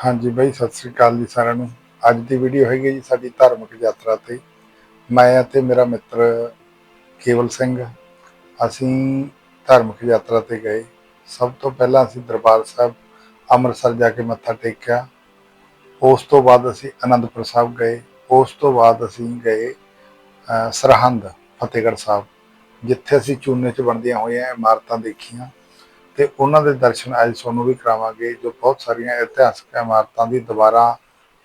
ਹਾਂਜੀ ਬਾਈ, ਸਤਿ ਸ੍ਰੀ ਅਕਾਲ ਜੀ ਸਾਰਿਆਂ ਨੂੰ। ਅੱਜ ਦੀ ਵੀਡੀਓ ਹੈਗੀ ਜੀ ਸਾਡੀ ਧਾਰਮਿਕ ਯਾਤਰਾ ਤੇ। ਮੈਂ ਅਤੇ ਮੇਰਾ ਮਿੱਤਰ ਕੇਵਲ ਸਿੰਘ, ਅਸੀਂ ਧਾਰਮਿਕ ਯਾਤਰਾ ਤੇ ਗਏ। ਸਭ ਤੋਂ ਪਹਿਲਾਂ ਅਸੀਂ ਦਰਬਾਰ ਸਾਹਿਬ ਅੰਮ੍ਰਿਤਸਰ ਜਾ ਕੇ ਮੱਥਾ ਟੇਕਿਆ। ਉਸ ਤੋਂ ਬਾਅਦ ਅਸੀਂ ਅਨੰਦਪੁਰ ਸਾਹਿਬ ਗਏ। ਉਸ ਤੋਂ ਬਾਅਦ ਅਸੀਂ ਗਏ ਸਰਹੰਦ, ਫਤਿਹਗੜ੍ਹ ਸਾਹਿਬ, ਜਿੱਥੇ ਅਸੀਂ ਚੂਨੇ 'ਚ ਬਣਦੀਆਂ ਹੋਈਆਂ ਇਮਾਰਤਾਂ ਦੇਖੀਆਂ। ਤੇ ਉਹਨਾਂ ਦੇ ਦਰਸ਼ਨ ਅੱਜ ਤੁਹਾਨੂੰ ਵੀ ਕਰਾਵਾਂਗੇ, ਜੋ ਬਹੁਤ ਸਾਰੀਆਂ ਇਤਿਹਾਸਕ ਇਮਾਰਤਾਂ ਦੀ ਦੁਬਾਰਾ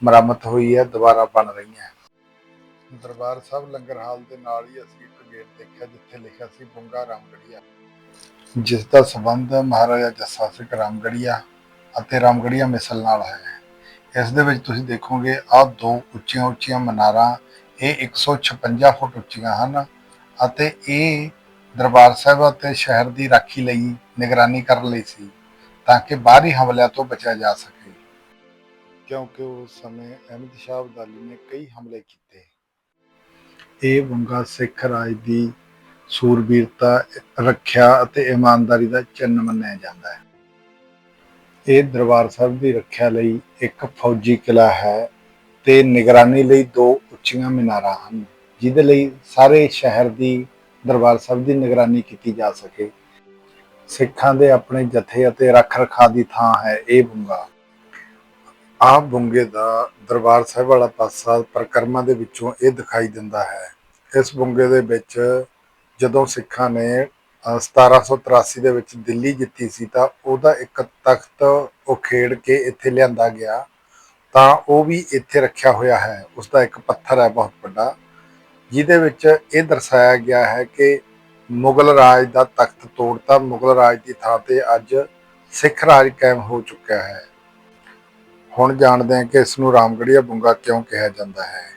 ਮੁਰੰਮਤ ਹੋਈ ਹੈ, ਦੁਬਾਰਾ ਬਣ ਰਹੀਆਂ। ਦਰਬਾਰ ਸਾਹਿਬ ਲੰਗਰ ਹਾਲ ਦੇ ਨਾਲ ਹੀ ਅਸੀਂ ਇੱਕ ਗੇਟ ਦੇਖਿਆ, ਜਿੱਥੇ ਲਿਖਿਆ ਸੀ ਬੁੰਗਾ ਰਾਮਗੜੀਆ। ਜਿਸ ਦਾ ਸੰਬੰਧ ਮਹਾਰਾਜਾ ਜੱਸਾ ਸਿੰਘ ਰਾਮਗੜੀਆ ਅਤੇ ਰਾਮਗੜੀਆ ਮਿਸਲ ਨਾਲ ਹੈ। ਇਸ ਦੇ ਵਿੱਚ ਤੁਸੀਂ ਦੇਖੋਗੇ, ਆਹ ਦੋ ਉੱਚੀਆਂ ਉੱਚੀਆਂ ਮਨਾਰਾਂ, ਇਹ 156 ਫੁੱਟ ਉੱਚੀਆਂ ਹਨ ਅਤੇ ਇਹ ਦਰਬਾਰ ਸਾਹਿਬ ਅਤੇ ਸ਼ਹਿਰ ਦੀ ਰਾਖੀ ਲਈ ਨਿਗਰਾਨੀ ਕਰਨ ਲਈ ਸੀ ਤਾਂ ਕਿ ਬਾਹਰੀ ਹਮਲਿਆਂ ਤੋਂ ਬਚਿਆ ਜਾ ਸਕੇ। ਕਿਉਂਕਿ ਉਸ ਸਮੇਂ ਅਹਿਮਦ ਸ਼ਾਹ ਅਬਦਾਲੀ ਨੇ ਕਈ ਹਮਲੇ ਕੀਤੇ। ਇਹ ਬੰਗਾ ਸਿੱਖ ਰਾਜ ਦੀ ਸੂਰਬੀਰਤਾ, ਰੱਖਿਆ ਅਤੇ ਇਮਾਨਦਾਰੀ ਦਾ ਚਿੰਨ੍ਹ ਮੰਨਿਆ ਜਾਂਦਾ ਹੈ। ਇਹ ਦਰਬਾਰ ਸਾਹਿਬ ਦੀ ਰੱਖਿਆ ਲਈ ਇੱਕ ਫੌਜੀ ਕਿਲਾ ਹੈ ਤੇ ਨਿਗਰਾਨੀ ਲਈ ਦੋ ਉੱਚੀਆਂ ਮੀਨਾਰਾਂ ਹਨ, ਜਿਹਦੇ ਲਈ ਸਾਰੇ ਸ਼ਹਿਰ ਦੀ ਦਰਬਾਰ ਸਾਹਿਬ ਦੀ ਨਿਗਰਾਨੀ ਕੀਤੀ ਜਾ ਸਕੇ। ਸਿੱਖਾਂ ਦੇ ਆਪਣੇ ਜਥੇ ਅਤੇ ਰੱਖ ਰਖਾ ਦੀ ਥਾਂ ਹੈ ਇਹ ਬੁੰਗਾ। ਆਹ ਬੁੰਗੇ ਦਾ ਦਰਬਾਰ ਸਾਹਿਬ ਵਾਲਾ ਪਾਸਾ ਪ੍ਰਕਰਮਾਂ ਦੇ ਵਿੱਚੋਂ ਇਹ ਦਿਖਾਈ ਦਿੰਦਾ ਹੈ। ਇਸ ਬੁੰਗੇ ਦੇ ਵਿੱਚ ਜਦੋਂ ਸਿੱਖਾਂ ਨੇ, ਅਹ 1783 ਦੇ ਵਿੱਚ ਦਿੱਲੀ ਜਿੱਤੀ ਸੀ ਤਾਂ ਉਹਦਾ ਇੱਕ ਤਖਤ ਉਹ ਉਖੇੜ ਕੇ ਇੱਥੇ ਲਿਆਂਦਾ ਗਿਆ। ਤਾਂ ਉਹ ਵੀ ਇੱਥੇ ਰੱਖਿਆ ਹੋਇਆ ਹੈ। ਉਸ ਦਾ ਇੱਕ ਪੱਥਰ ਹੈ ਬਹੁਤ ਵੱਡਾ। ਜਿਹਦੇ ਵਿੱਚ ਇਹ ਦਰਸਾਇਆ ਗਿਆ ਹੈ ਕਿ ਮੁਗਲ ਰਾਜ ਦਾ ਤਖਤ ਤੋੜਤਾ, ਮੁਗਲ ਰਾਜ ਦੀ ਥਾਂ ਤੇ ਅੱਜ ਸਿੱਖ ਰਾਜ ਕਾਇਮ ਹੋ ਚੁੱਕਿਆ ਹੈ। ਹੁਣ ਜਾਣਦੇ ਹਾਂ ਕਿ ਇਸ ਨੂੰ ਰਾਮਗੜੀਆ ਬੁੰਗਾ ਕਿਉਂ ਕਿਹਾ ਜਾਂਦਾ ਹੈ।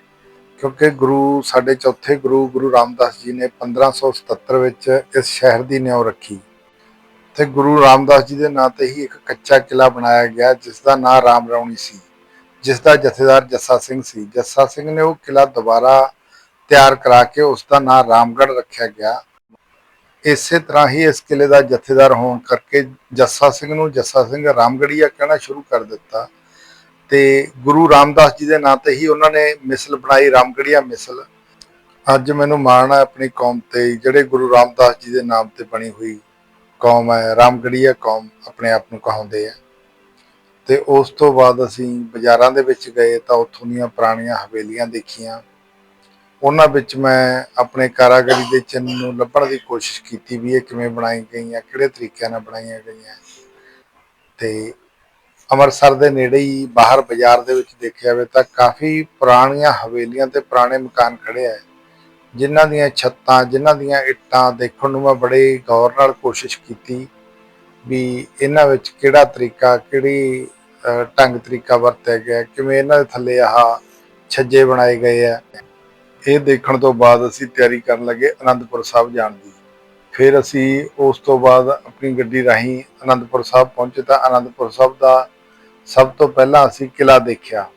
ਕਿਉਂਕਿ ਗੁਰੂ, ਸਾਡੇ ਚੌਥੇ ਗੁਰੂ ਗੁਰੂ ਰਾਮਦਾਸ ਜੀ ਨੇ 1577 ਵਿੱਚ ਇਸ ਸ਼ਹਿਰ ਦੀ ਨਿਉ ਰੱਖੀ। ਤੇ ਗੁਰੂ ਰਾਮਦਾਸ ਜੀ ਦੇ ਨਾਂ ਤੇ ਹੀ ਇੱਕ ਕੱਚਾ ਕਿਲਾ ਬਣਾਇਆ ਗਿਆ ਜਿਸ ਦਾ ਨਾਂ ਰਾਮ ਰੌਣੀ ਸੀ ਜਿਸ ਦਾ ਜਥੇਦਾਰ ਜੱਸਾ ਸਿੰਘ ਸੀ। ਜੱਸਾ ਸਿੰਘ ਨੇ ਉਹ ਕਿਲਾ ਦੁਬਾਰਾ ਤਿਆਰ ਕਰਾ ਕੇ ਉਸ ਦਾ ਨਾਂ ਰਾਮਗੜ੍ਹ ਰੱਖਿਆ ਗਿਆ। ਇਸੇ ਤਰ੍ਹਾਂ ਹੀ ਇਸ ਕਿਲੇ ਦਾ ਜਥੇਦਾਰ ਹੋਣ ਕਰਕੇ ਜੱਸਾ ਸਿੰਘ ਨੂੰ ਜੱਸਾ ਸਿੰਘ ਰਾਮਗੜੀਆ ਕਹਿਣਾ ਸ਼ੁਰੂ ਕਰ ਦਿੱਤਾ ਤੇ ਗੁਰੂ ਰਾਮਦਾਸ ਜੀ ਦੇ ਨਾਂ ਤੇ ਹੀ ਉਹਨਾਂ ਨੇ ਮਿਸਲ ਬਣਾਈ ਰਾਮਗੜੀਆ ਮਿਸਲ। ਅੱਜ ਮੈਨੂੰ ਮਾਣ ਹੈ ਆਪਣੀ ਕੌਮ ਤੇ, ਜਿਹੜੇ ਗੁਰੂ ਰਾਮਦਾਸ ਜੀ ਦੇ ਨਾਮ ਤੇ ਬਣੀ ਹੋਈ ਕੌਮ ਹੈ ਰਾਮਗੜੀਆ ਕੌਮ ਆਪਣੇ ਆਪ ਨੂੰ ਕਹਾਉਂਦੇ ਆ। ਤੇ ਉਸ ਤੋਂ ਬਾਅਦ ਅਸੀਂ ਬਾਜ਼ਾਰਾਂ ਦੇ ਵਿੱਚ ਗਏ ਤਾਂ ਉੱਥੋਂ ਦੀਆਂ ਪੁਰਾਣੀਆਂ ਹਵੇਲੀਆਂ ਦੇਖੀਆਂ। ਉਹਨਾਂ ਵਿੱਚ ਮੈਂ ਆਪਣੇ ਕਾਰਾਗਰੀ ਦੇ ਚਿੰਨ੍ਹ ਨੂੰ ਲੱਭਣ ਦੀ ਕੋਸ਼ਿਸ਼ ਕੀਤੀ ਵੀ ਇਹ ਕਿਵੇਂ ਬਣਾਈ ਗਈਆਂ, ਕਿਹੜੇ ਤਰੀਕਿਆਂ ਨਾਲ ਬਣਾਈਆਂ ਗਈਆਂ। ਤੇ ਅੰਮ੍ਰਿਤਸਰ ਦੇ ਨੇੜੇ ਹੀ ਬਾਹਰ ਬਾਜ਼ਾਰ ਦੇ ਵਿੱਚ ਦੇਖਿਆ ਜਾਵੇ ਤਾਂ ਕਾਫੀ ਪੁਰਾਣੀਆਂ ਹਵੇਲੀਆਂ ਤੇ ਪੁਰਾਣੇ ਮਕਾਨ ਖੜੇ ਆ। ਜਿਨ੍ਹਾਂ ਦੀਆਂ ਛੱਤਾਂ, ਜਿਨ੍ਹਾਂ ਦੀਆਂ ਇੱਟਾਂ ਦੇਖਣ ਨੂੰ ਮੈਂ ਬੜੇ ਗੌਰ ਨਾਲ ਕੋਸ਼ਿਸ਼ ਕੀਤੀ ਵੀ ਇਹਨਾਂ ਵਿੱਚ ਕਿਹੜਾ ਤਰੀਕਾ, ਕਿਹੜੀ ਢੰਗ ਤਰੀਕਾ ਵਰਤਿਆ ਗਿਆ, ਕਿਵੇਂ ਇਹਨਾਂ ਦੇ ਥੱਲੇ ਆਹ ਛੱਜੇ ਬਣਾਏ ਗਏ ਆ। ਇਹ ਦੇਖਣ ਤੋਂ ਬਾਅਦ ਅਸੀਂ ਤਿਆਰੀ ਕਰਨ ਲੱਗੇ ਅਨੰਦਪੁਰ ਸਾਹਿਬ ਜਾਣ ਦੀ। ਫਿਰ ਅਸੀਂ ਉਸ ਤੋਂ ਬਾਅਦ ਆਪਣੀ ਗੱਡੀ ਰਾਹੀਂ ਅਨੰਦਪੁਰ ਸਾਹਿਬ ਪਹੁੰਚੇ ਤਾਂ ਅਨੰਦਪੁਰ ਸਾਹਿਬ ਦਾ ਸਭ ਤੋਂ ਪਹਿਲਾਂ ਅਸੀਂ ਕਿਲਾ ਦੇਖਿਆ।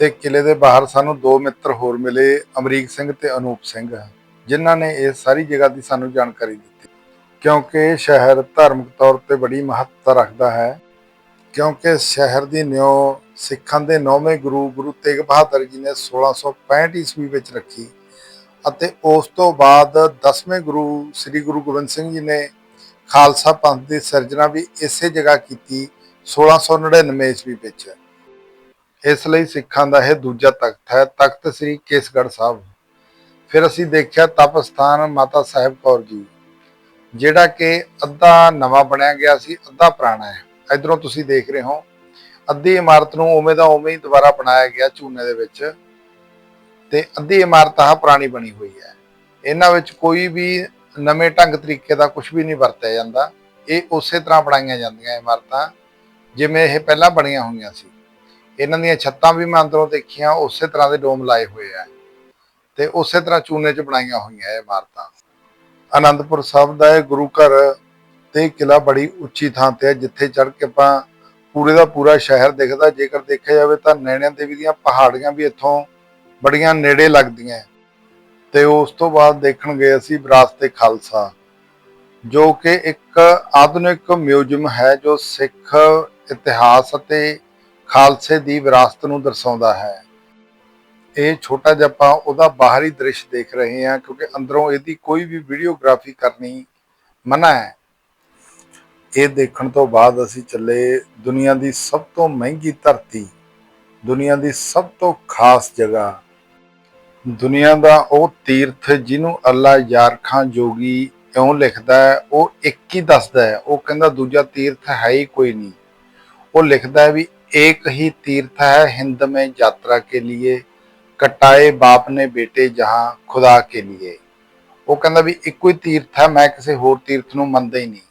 ਤੇ ਕਿਲੇ ਦੇ ਬਾਹਰ ਸਾਨੂੰ ਦੋ ਮਿੱਤਰ ਹੋਰ ਮਿਲੇ, ਅਮਰੀਕ ਸਿੰਘ ਤੇ ਅਨੂਪ ਸਿੰਘ, ਜਿਨ੍ਹਾਂ ਨੇ ਇਹ ਸਾਰੀ ਜਗ੍ਹਾ ਦੀ ਸਾਨੂੰ ਜਾਣਕਾਰੀ ਦਿੱਤੀ। ਕਿਉਂਕਿ ਸ਼ਹਿਰ ਧਾਰਮਿਕ ਤੌਰ ਤੇ ਬੜੀ ਮਹੱਤਤਾ ਰੱਖਦਾ ਹੈ, ਕਿਉਂਕਿ ਸ਼ਹਿਰ ਦੀ ਨਿਉ ਸਿੱਖਾਂ ਦੇ ਨੌਵੇਂ ਗੁਰੂ ਗੁਰੂ ਤੇਗ ਬਹਾਦਰ ਜੀ ਨੇ 1665 ਈਸਵੀ ਵਿੱਚ ਰੱਖੀ ਅਤੇ ਉਸ ਤੋਂ ਬਾਅਦ 10ਵੇਂ ਗੁਰੂ ਸ੍ਰੀ ਗੁਰੂ ਗੋਬਿੰਦ ਸਿੰਘ ਜੀ ਨੇ ਖਾਲਸਾ ਪੰਥ ਦੀ ਸਿਰਜਣਾ ਵੀ ਇਸੇ ਜਗ੍ਹਾ ਕੀਤੀ 1699 ਈਸਵੀ ਵਿੱਚ। ਇਸ ਲਈ ਸਿੱਖਾਂ ਦਾ ਇਹ ਦੂਜਾ ਤਖਤ ਹੈ, ਤਖਤ ਸ੍ਰੀ ਕੇਸਗੜ੍ਹ ਸਾਹਿਬ। ਫਿਰ ਅਸੀਂ ਦੇਖਿਆ ਤਪ ਸਥਾਨ ਮਾਤਾ ਸਾਹਿਬ ਕੌਰ ਜੀ, ਜਿਹੜਾ ਕਿ ਅੱਧਾ ਨਵਾਂ ਬਣਿਆ ਗਿਆ ਸੀ, ਅੱਧਾ ਪੁਰਾਣਾ ਹੈ। ਇਧਰੋਂ ਤੁਸੀਂ ਦੇਖ ਰਹੇ ਹੋ ਅੱਧੀ ਇਮਾਰਤ ਨੂੰ ਉਵੇਂ ਦਾ ਉਵੇਂ ਹੀ ਦੁਬਾਰਾ ਬਣਾਇਆ ਗਿਆ ਚੂਨੇ ਦੇ ਵਿੱਚ। ਤੇ ਅੱਧੀ ਇਮਾਰਤ ਆਹ ਪੁਰਾਣੀ ਬਣੀ ਹੋਈ ਹੈ। ਇਹਨਾਂ ਵਿੱਚ ਕੋਈ ਵੀ ਨਵੇਂ ਢੰਗ ਤਰੀਕੇ ਦਾ ਕੁਝ ਵੀ ਨਹੀਂ ਵਰਤਿਆ ਜਾਂਦਾ। ਇਹ ਉਸੇ ਤਰ੍ਹਾਂ ਬਣਾਈਆਂ ਜਾਂਦੀਆਂ ਇਮਾਰਤਾਂ, ਜਿਵੇਂ ਇਹ ਪਹਿਲਾਂ ਬਣੀਆਂ ਹੋਈਆਂ ਸੀ। ਇਹਨਾਂ ਦੀਆਂ ਛੱਤਾਂ ਵੀ ਮੈਂ ਅੰਦਰੋਂ ਦੇਖੀਆਂ, ਉਸੇ ਤਰ੍ਹਾਂ ਦੇ ਡੋਮ ਲਾਏ ਹੋਏ ਆ। ਤੇ ਉਸੇ ਤਰ੍ਹਾਂ ਚੂਨੇ 'ਚ ਬਣਾਈਆਂ ਹੋਈਆਂ ਇਹ ਇਮਾਰਤਾਂ। ਆਨੰਦਪੁਰ ਸਾਹਿਬ ਦਾ ਇਹ ਗੁਰੂ ਘਰ ਤੇ ਕਿਲਾ ਬੜੀ ਉੱਚੀ ਥਾਂ ਤੇ ਹੈ, ਜਿੱਥੇ ਚੜ੍ਹ ਕੇ ਆਪਾਂ ਪੂਰੇ ਦਾ ਪੂਰਾ ਸ਼ਹਿਰ ਦਿਖਦਾ, ਜੇਕਰ ਦੇਖਿਆ ਜਾਵੇ ਤਾਂ ਨੈਣਿਆਂ ਦੇਵੀ ਦੀਆਂ ਪਹਾੜੀਆਂ ਵੀ ਇੱਥੋਂ ਬੜੀਆਂ ਨੇੜੇ ਲੱਗਦੀਆਂ ਤੇ ਉਸ ਤੋਂ ਬਾਅਦ ਦੇਖਣ ਗਏ ਅਸੀਂ ਵਿਰਾਸਤ ਖਾਲਸਾ, ਜੋ ਕਿ ਇੱਕ ਆਧੁਨਿਕ ਮਿਊਜ਼ੀਅਮ ਹੈ, ਜੋ ਸਿੱਖ ਇਤਿਹਾਸ ਅਤੇ ਖਾਲਸੇ ਦੀ ਵਿਰਾਸਤ ਨੂੰ ਦਰਸਾਉਂਦਾ ਹੈ। ਇਹ ਛੋਟਾ ਜਿਹਾ ਆਪਾਂ ਉਹਦਾ ਬਾਹਰੀ ਦ੍ਰਿਸ਼ ਦੇਖ ਰਹੇ ਹਾਂ, ਕਿਉਂਕਿ ਅੰਦਰੋਂ ਇਹਦੀ ਕੋਈ ਵੀ ਵੀਡੀਓਗ੍ਰਾਫੀ ਕਰਨੀ ਮਨਾ ਹੈ। ਇਹ ਦੇਖਣ ਤੋਂ ਬਾਅਦ ਅਸੀਂ ਚੱਲੇ ਦੁਨੀਆ ਦੀ ਸਭ ਤੋਂ ਮਹਿੰਗੀ ਧਰਤੀ ਦੁਨੀਆ ਦੀ ਸਭ ਤੋਂ ਖਾਸ ਜਗ੍ਹਾ ਦੁਨੀਆ ਦਾ ਉਹ ਤੀਰਥ ਜਿਹਨੂੰ ਅੱਲਾ ਯਾਰ ਖਾਂ ਜੋਗੀ ਇਉਂ ਲਿਖਦਾ ਹੈ ਉਹ ਇੱਕ ਹੀ ਦੱਸਦਾ ਹੈ ਉਹ ਕਹਿੰਦਾ ਦੂਜਾ ਤੀਰਥ ਹੈ ਹੀ ਕੋਈ ਨਹੀਂ ਉਹ ਲਿਖਦਾ ਹੈ ਵੀ एक ही तीर्थ है हिंद में यात्रा के लिए ਕਟਾਏ ਬਾਪ ਨੇ ਬੇਟੇ ਜਹਾਂ ਖੁਦਾ ਕੇ लिए ਉਹ ਕਹਿੰਦਾ ਵੀ ਇੱਕੋ ਹੀ ਤੀਰਥ ਹੈ ਮੈਂ ਕਿਸੇ ਹੋਰ ਤੀਰਥ ਨੂੰ ਮੰਨਦਾ ਹੀ ਨਹੀਂ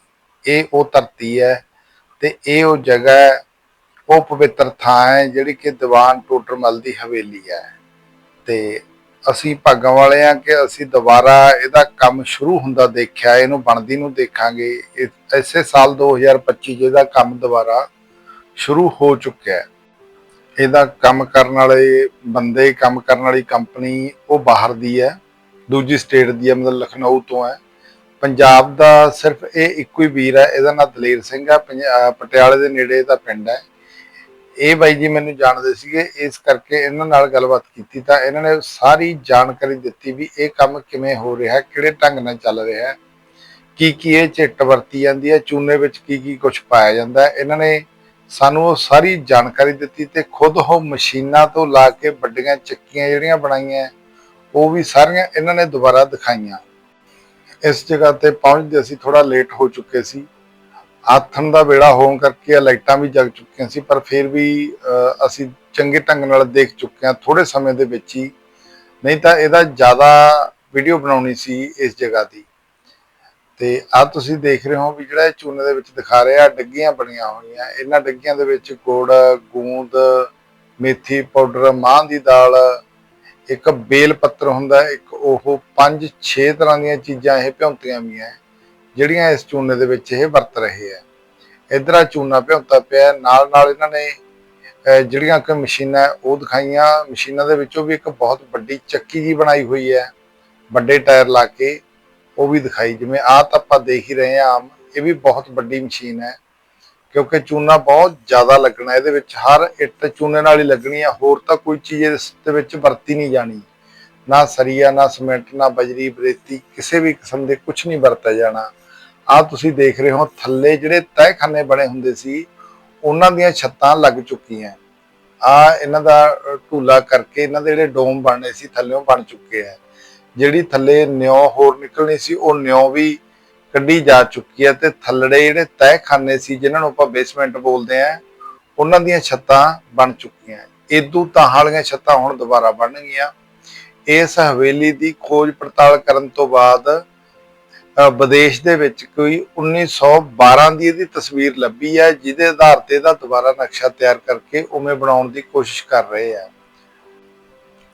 ਇਹ ਉਹ ਧਰਤੀ ਹੈ ਤੇ ਇਹ ਉਹ ਜਗ੍ਹਾ ਹੈ, ਉਹ ਪਵਿੱਤਰ ਥਾਂ ਹੈ ਜਿਹੜੀ ਕਿ ਦੀਵਾਨ ਟੋਟਰਮਲ ਦੀ ਹਵੇਲੀ ਹੈ। ਤੇ ਅਸੀਂ ਭਾਗਾਂ ਵਾਲੇ ਆ ਕਿ ਅਸੀਂ ਦੁਬਾਰਾ ਇਹਦਾ ਕੰਮ ਸ਼ੁਰੂ ਹੁੰਦਾ ਦੇਖਿਆ, ਇਹਨੂੰ ਬਣਦੀ ਨੂੰ ਦੇਖਾਂਗੇ। ਇਸੇ ਸਾਲ 2025 ਜਿਹਦਾ ਕੰਮ ਦੁਬਾਰਾ ਸ਼ੁਰੂ ਹੋ ਚੁੱਕਿਆ ਹੈ। ਇਹਦਾ ਕੰਮ ਕਰਨ ਵਾਲੇ ਬੰਦੇ, ਕੰਮ ਕਰਨ ਵਾਲੀ ਕੰਪਨੀ ਉਹ ਬਾਹਰ ਦੀ ਹੈ, ਦੂਜੀ ਸਟੇਟ ਦੀ ਹੈ, ਮਤਲਬ ਲਖਨਊ ਤੋਂ ਹੈ। ਪੰਜਾਬ ਦਾ ਸਿਰਫ ਇਹ ਇੱਕੋ ਹੀ ਵੀਰ ਹੈ, ਇਹਦਾ ਨਾਮ ਦਲੇਰ ਸਿੰਘ ਹੈ ਪਟਿਆਲੇ ਦੇ ਨੇੜੇ ਦਾ ਪਿੰਡ ਹੈ। ਇਹ ਬਾਈ ਜੀ ਮੈਨੂੰ ਜਾਣਦੇ ਸੀਗੇ, ਇਸ ਕਰਕੇ ਇਹਨਾਂ ਨਾਲ ਗੱਲਬਾਤ ਕੀਤੀ ਤਾਂ ਇਹਨਾਂ ਨੇ ਸਾਰੀ ਜਾਣਕਾਰੀ ਦਿੱਤੀ ਵੀ ਇਹ ਕੰਮ ਕਿਵੇਂ ਹੋ ਰਿਹਾ, ਕਿਹੜੇ ਢੰਗ ਨਾਲ ਚੱਲ ਰਿਹਾ ਕੀ ਕੀ ਇਹ ਚਿੱਟ ਵਰਤੀ ਜਾਂਦੀ ਹੈ, ਚੂਨੇ ਵਿੱਚ ਕੀ ਕੀ ਕੁਝ ਪਾਇਆ ਜਾਂਦਾ ਇਹਨਾਂ ਨੇ ਸਾਨੂੰ ਉਹ ਸਾਰੀ ਜਾਣਕਾਰੀ ਦਿੱਤੀ ਤੇ ਖੁਦ ਉਹ ਮਸ਼ੀਨਾਂ ਤੋਂ ਲਾ ਕੇ ਵੱਡੀਆਂ ਚੱਕੀਆਂ ਜਿਹੜੀਆਂ ਬਣਾਈਆਂ, ਉਹ ਵੀ ਸਾਰੀਆਂ ਇਹਨਾਂ ਨੇ ਦੁਬਾਰਾ ਦਿਖਾਈਆਂ। ਇਸ ਜਗ੍ਹਾ ਤੇ ਪਹੁੰਚਦੇ ਅਸੀਂ ਥੋੜਾ ਲੇਟ ਹੋ ਚੁੱਕੇ ਸੀ। ਆਥਣ ਦਾ ਵੇੜਾ ਹੋਣ ਕਰਕੇ ਇਹ ਲਾਈਟਾਂ ਵੀ ਜਗ ਚੁੱਕੀਆਂ ਸੀ, ਪਰ ਫਿਰ ਵੀ ਅਸੀਂ ਚੰਗੇ ਢੰਗ ਨਾਲ ਦੇਖ ਚੁੱਕੇ ਹਾਂ ਥੋੜੇ ਸਮੇਂ ਦੇ ਵਿੱਚ ਹੀ। ਨਹੀਂ ਤਾਂ ਇਹਦਾ ਜ਼ਿਆਦਾ ਵੀਡੀਓ ਬਣਾਉਣੀ ਸੀ ਇਸ ਜਗ੍ਹਾ ਦੀ। ਤੇ ਆ ਤੁਸੀਂ ਦੇਖ ਰਹੇ ਹੋ ਵੀ ਜਿਹੜਾ ਇਹ ਚੂਨੇ ਦੇ ਵਿੱਚ ਦਿਖਾ ਰਿਹਾ ਡੱਗੀਆਂ ਬਣੀਆਂ ਹੋਈਆਂ। ਇਹਨਾਂ ਡੱਗੀਆਂ ਦੇ ਵਿੱਚ ਗੁੜ, ਗੂੰਦ, ਮੇਥੀ ਪਾਊਡਰ, ਮਾਂਹ ਦੀ ਦਾਲ ਇੱਕ ਬੇਲ ਪੱਤਰ ਹੁੰਦਾ ਇੱਕ ਉਹ ਪੰਜ ਛੇ ਤਰ੍ਹਾਂ ਦੀਆਂ ਚੀਜ਼ਾਂ ਇਹ ਭਿਉਂਤੀਆਂ ਵੀ ਹੈ, ਜਿਹੜੀਆਂ ਇਸ ਚੂਨੇ ਦੇ ਵਿੱਚ ਇਹ ਵਰਤ ਰਹੇ ਹੈ। ਇਧਰ ਚੂਨਾ ਭਿਉਂਤਾ ਪਿਆ ਨਾਲ ਨਾਲ ਇਹਨਾਂ ਨੇ ਜਿਹੜੀਆਂ ਕਿ ਮਸ਼ੀਨਾਂ ਉਹ ਦਿਖਾਈਆਂ। ਮਸ਼ੀਨਾਂ ਦੇ ਵਿੱਚੋਂ ਵੀ ਇੱਕ ਬਹੁਤ ਵੱਡੀ ਚੱਕੀ ਜੀ ਬਣਾਈ ਹੋਈ ਹੈ, ਵੱਡੇ ਟਾਇਰ ਲਾ ਕੇ, ਉਹ ਵੀ ਦਿਖਾਈ। ਜਿਵੇਂ ਆਹ ਤਾਂ ਆਪਾਂ ਦੇਖ ਹੀ ਰਹੇ ਹਾਂ ਆਮ, ਇਹ ਵੀ ਬਹੁਤ ਵੱਡੀ ਮਸ਼ੀਨ ਹੈ। ਕਿਉਂਕਿ ਚੂਨਾ ਬਹੁਤ ਜ਼ਿਆਦਾ ਲੱਗਣਾ ਇਹਦੇ ਵਿੱਚ ਹਰ ਇੱਟ ਚੂਨੇ ਨਾਲ ਹੀ ਲੱਗਣੀ ਹੈ ਹੋਰ ਤਾਂ ਕੋਈ ਚੀਜ਼ ਇਸ ਦੇ ਵਿੱਚ ਵਰਤੀ ਨਹੀਂ ਜਾਣੀ। ਨਾ ਸਰੀਆ ਨਾ ਸੀਮੈਂਟ ਨਾ ਬਜਰੀ ਬਰੇਤੀ ਕਿਸੇ ਵੀ ਕਿਸਮ ਦੇ ਕੁਝ ਨਹੀਂ ਵਰਤਿਆ ਜਾਣਾ। ਆਹ ਤੁਸੀਂ ਦੇਖ ਰਹੇ ਹੋ ਥੱਲੇ ਜਿਹੜੇ ਤਹਿਖਾਨੇ ਬਣੇ ਹੁੰਦੇ ਸੀ ਉਹਨਾਂ ਦੀਆਂ ਛੱਤਾਂ ਲੱਗ ਚੁੱਕੀਆਂ। ਆ ਇਹਨਾਂ ਦਾ ਅ, ਢੂਲਾ ਕਰਕੇ ਇਹਨਾਂ ਦੇ ਜਿਹੜੇ ਡੋਮ ਬਣਨੇ ਸੀ ਥੱਲੇੋਂ ਬਣ ਚੁੱਕੇ ਆ। ਜਿਹੜੀ ਥੱਲੇ ਨਿਉ ਹੋਰ ਨਿਕਲਣੀ ਸੀ ਉਹ ਨਿਉ ਵੀ ਕੱਢੀ ਜਾ ਚੁੱਕੀ ਹੈ ਤੇ ਥੱਲੜੇ ਜਿਹੜੇ ਤਹਿਖਾਨੇ ਸੀ, ਜਿਨ੍ਹਾਂ ਨੂੰ ਆਪਾਂ ਬੇਸਮੈਂਟ ਬੋਲਦੇ ਆ ਉਹਨਾਂ ਦੀਆਂ ਛੱਤਾਂ ਬਣ ਚੁੱਕੀਆਂ ਇਦੋਂ ਤਾਂ ਵਾਲੀਆਂ ਛੱਤਾਂ ਹੁਣ ਦੁਬਾਰਾ ਬਣਨਗੀਆਂ। ਇਸ ਹਵੇਲੀ ਦੀ ਖੋਜ ਪੜਤਾਲ ਕਰਨ ਤੋਂ ਬਾਅਦ ਵਿਦੇਸ਼ ਦੇ ਵਿੱਚ ਕੋਈ 1912 ਦੀ ਇਹਦੀ ਤਸਵੀਰ ਲੱਭੀ ਹੈ, ਜਿਹਦੇ ਆਧਾਰ ਤੇ ਇਹਦਾ ਦੁਬਾਰਾ ਨਕਸ਼ਾ ਤਿਆਰ ਕਰਕੇ ਉਵੇਂ ਬਣਾਉਣ ਦੀ ਕੋਸ਼ਿਸ਼ ਕਰ ਰਹੇ ਆ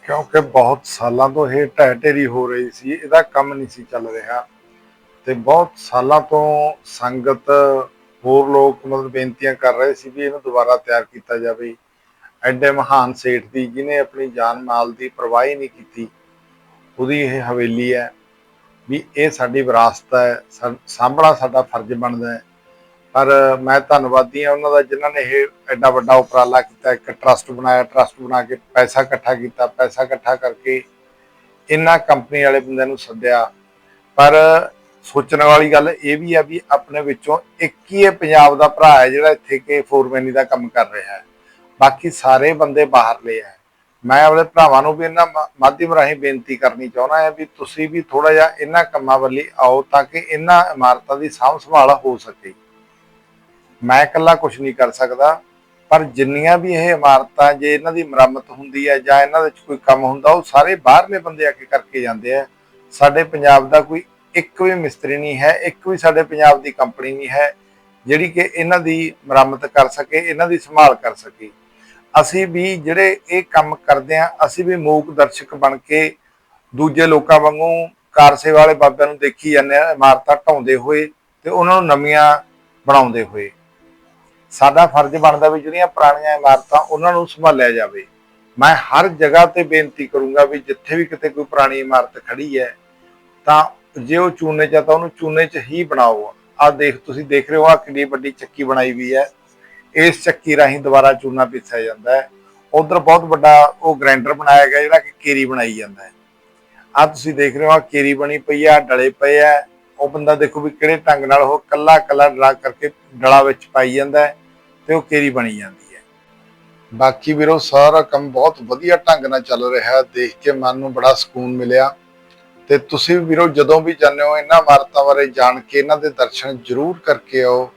ਕਿਉਂਕਿ ਬਹੁਤ ਸਾਲਾਂ ਤੋਂ ਇਹ ਢਹਿ ਢੇਰੀ ਹੋ ਰਹੀ ਸੀ, ਇਹਦਾ ਕੰਮ ਨਹੀਂ ਸੀ ਚੱਲ ਰਿਹਾ। ਤੇ ਬਹੁਤ ਸਾਲਾਂ ਤੋਂ ਸੰਗਤ ਹੋਰ ਲੋਕ ਮਤਲਬ ਬੇਨਤੀਆਂ ਕਰ ਰਹੇ ਸੀ ਵੀ ਇਹਨੂੰ ਦੁਬਾਰਾ ਤਿਆਰ ਕੀਤਾ ਜਾਵੇ। ਐਡੇ ਮਹਾਨ ਸੇਠ ਦੀ ਜਿਨੇ ਆਪਣੀ ਜਾਨ ਮਾਲ ਦੀ ਪਰਵਾਹ ਹੀ ਨਹੀਂ ਕੀਤੀ, ਉਹਦੀ ਇਹ ਹਵੇਲੀ ਹੈ ਵੀ ਇਹ ਸਾਡੀ ਵਿਰਾਸਤ ਹੈ, ਸਾ- ਸਾਂਭਣਾ ਸਾਡਾ ਫਰਜ਼ ਬਣਦਾ ਹੈ। ਪਰ ਮੈਂ ਧੰਨਵਾਦੀ ਹਾਂ ਉਹਨਾਂ ਦਾ ਜਿਨ੍ਹਾਂ ਨੇ ਇਹ ਐਡਾ ਵੱਡਾ ਉਪਰਾਲਾ ਕੀਤਾ, ਇੱਕ ਟਰਸਟ ਬਣਾਇਆ ਟਰਸਟ ਬਣਾ ਕੇ ਪੈਸਾ ਇਕੱਠਾ ਕੀਤਾ, ਪੈਸਾ ਇਕੱਠਾ ਕਰਕੇ ਇਹਨਾਂ ਕੰਪਨੀ ਵਾਲੇ ਬੰਦਿਆਂ ਨੂੰ ਸੱਦਿਆ। ਪਰ ਸੋਚਣ ਵਾਲੀ ਗੱਲ ਇਹ ਵੀ ਹੈ ਵੀ ਆਪਣੇ ਵਿੱਚੋਂ ਇੱਕ ਹੀ ਇਹ ਪੰਜਾਬ ਦਾ ਭਰਾ ਹੈ ਜਿਹੜਾ ਇੱਥੇ ਕੇ ਫੋਰਮੈਨੀ ਦਾ ਕੰਮ ਕਰ ਰਿਹਾ ਹੈ। ਬਾਕੀ ਸਾਰੇ ਬੰਦੇ ਬਾਹਰਲੇ ਆ ਮੈਂ ਆਪਣੇ ਭਰਾਵਾਂ ਨੂੰ ਵੀ ਇਹਨਾਂ ਮਾਧਿਅਮ ਰਾਹੀਂ ਬੇਨਤੀ ਕਰਨੀ ਚਾਹੁੰਦਾ ਹਾਂ ਵੀ ਤੁਸੀਂ ਵੀ ਥੋੜਾ ਜਿਹਾ ਇਹਨਾਂ ਕੰਮਾਂ ਵੱਲ ਆਓ ਤਾਂ ਕਿ ਇਹਨਾਂ ਇਮਾਰਤਾਂ ਦੀ ਸਾਂਭ ਸੰਭਾਲ ਹੋ ਸਕੇ। ਮੈਂ ਇਕੱਲਾ ਕੁਝ ਨਹੀਂ ਕਰ ਸਕਦਾ, ਪਰ ਜਿੰਨੀਆਂ ਵੀ ਇਹ ਇਮਾਰਤਾਂ ਜੇ ਇਹਨਾਂ ਦੀ ਮੁਰੰਮਤ ਹੁੰਦੀ ਹੈ ਜਾਂ ਇਹਨਾਂ ਵਿੱਚ ਕੋਈ ਕੰਮ ਹੁੰਦਾ, ਉਹ ਸਾਰੇ ਬਾਹਰਲੇ ਬੰਦੇ ਆ ਕੇ ਕਰਕੇ ਜਾਂਦੇ ਆ। ਸਾਡੇ ਪੰਜਾਬ ਦਾ ਕੋਈ ਇੱਕ ਵੀ ਮਿਸਤਰੀ ਨਹੀਂ ਹੈ, ਇੱਕ ਵੀ ਸਾਡੇ ਪੰਜਾਬ ਦੀ ਕੰਪਨੀ ਨਹੀਂ ਹੈ, ਜਿਹੜੀ ਕਿ ਇਹਨਾਂ ਦੀ ਮੁਰੰਮਤ ਕਰ ਸਕੇ, ਇਹਨਾਂ ਦੀ ਸੰਭਾਲ ਕਰ ਸਕੇ। ਅਸੀਂ ਵੀ ਜਿਹੜੇ ਇਹ ਕੰਮ ਕਰਦੇ ਆ ਅਸੀਂ ਵੀ ਮੂਕ ਦਰਸ਼ਕ ਬਣ ਕੇ ਦੂਜੇ ਲੋਕਾਂ ਵਾਂਗੂ ਕਾਰ ਸੇਵਾ ਵਾਲੇ ਬਾਬਿਆਂ ਨੂੰ ਦੇਖੀ ਜਾਂਦੇ ਆ ਇਮਾਰਤਾਂ ਢਾਉਂਦੇ ਹੋਏ ਤੇ ਉਹਨਾਂ ਨੂੰ ਨਵੀਆਂ ਬਣਾਉਂਦੇ ਹੋਏ। ਸਾਡਾ ਫਰਜ਼ ਬਣਦਾ ਵੀ ਜਿਹੜੀਆਂ ਪੁਰਾਣੀਆਂ ਇਮਾਰਤਾਂ ਉਹਨਾਂ ਨੂੰ ਸੰਭਾਲਿਆ ਜਾਵੇ। ਮੈਂ ਹਰ ਜਗ੍ਹਾ ਤੇ ਬੇਨਤੀ ਕਰੂੰਗਾ ਵੀ ਜਿੱਥੇ ਵੀ ਕਿਤੇ ਕੋਈ ਪੁਰਾਣੀ ਇਮਾਰਤ ਖੜੀ ਹੈ, ਤਾਂ ਜੇ ਉਹ ਚੂਨੇ ਚ ਆ ਤਾਂ ਉਹਨੂੰ ਚੂਨੇ ਚ ਹੀ ਬਣਾਓ। ਆ ਦੇਖ, ਤੁਸੀਂ ਦੇਖ ਰਹੇ ਹੋ ਆ ਕਿੰਨੀ ਵੱਡੀ ਚੱਕੀ ਬਣਾਈ ਵੀ ਹੈ। ਇਸ ਚੱਕੀ ਰਾਹੀਂ ਦੁਬਾਰਾ ਚੂਨਾ ਪੀਸਿਆ ਜਾਂਦਾ ਹੈ। ਉਧਰ ਬਹੁਤ ਵੱਡਾ ਉਹ ਗ੍ਰਾਈਂਡਰ ਬਣਾਇਆ ਗਿਆ ਜਿਹੜਾ ਕਿ ਕੇਰੀ ਬਣਾਈ ਜਾਂਦਾ ਹੈ। ਆ ਤੁਸੀਂ ਦੇਖ ਰਹੇ ਹੋ ਆ ਕੇਰੀ ਬਣੀ ਪਈ ਆ ਡਲੇ ਪਏ ਆ ਉਹ ਬੰਦਾ ਦੇਖੋ ਵੀ ਕਿਹੜੇ ਢੰਗ ਨਾਲ ਉਹ ਕੱਲਾ ਕੱਲਾ ਡਲਾ ਕਰਕੇ ਡਲਾ ਵਿੱਚ ਪਾਈ ਜਾਂਦਾ ਹੈ ਤੇ ਉਹ ਕੇਰੀ ਬਣੀ ਜਾਂਦੀ ਹੈ। ਬਾਕੀ ਵੀਰੋ, ਸਾਰਾ ਕੰਮ ਬਹੁਤ ਵਧੀਆ ਢੰਗ ਨਾਲ ਚੱਲ ਰਿਹਾ ਦੇਖ ਕੇ ਮਨ ਨੂੰ ਬੜਾ ਸਕੂਨ ਮਿਲਿਆ। ਤੇ ਤੁਸੀਂ ਵੀ ਵੀਰੋ ਜਦੋਂ ਵੀ ਜਾਂਦੇ ਹੋ ਇਹਨਾਂ ਇਮਾਰਤਾਂ ਬਾਰੇ ਜਾਣ ਕੇ ਇਹਨਾਂ ਦੇ ਦਰਸ਼ਨ ਜ਼ਰੂਰ ਕਰਕੇ ਆਓ।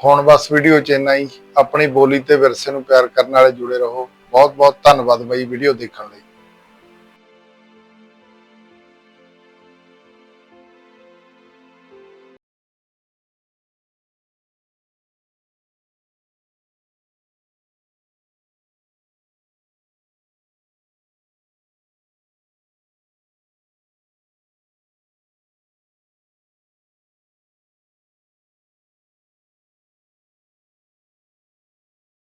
ਹੁਣ ਬਸ ਵੀਡੀਓ 'ਚ ਇੰਨਾ ਹੀ। ਆਪਣੀ ਬੋਲੀ ਤੇ ਵਿਰਸੇ ਨੂੰ ਪਿਆਰ ਕਰਨ ਵਾਲੇ ਜੁੜੇ ਰਹੋ। ਬਹੁਤ ਬਹੁਤ ਧੰਨਵਾਦ ਬਾਈ ਵੀਡੀਓ ਦੇਖਣ ਲਈ।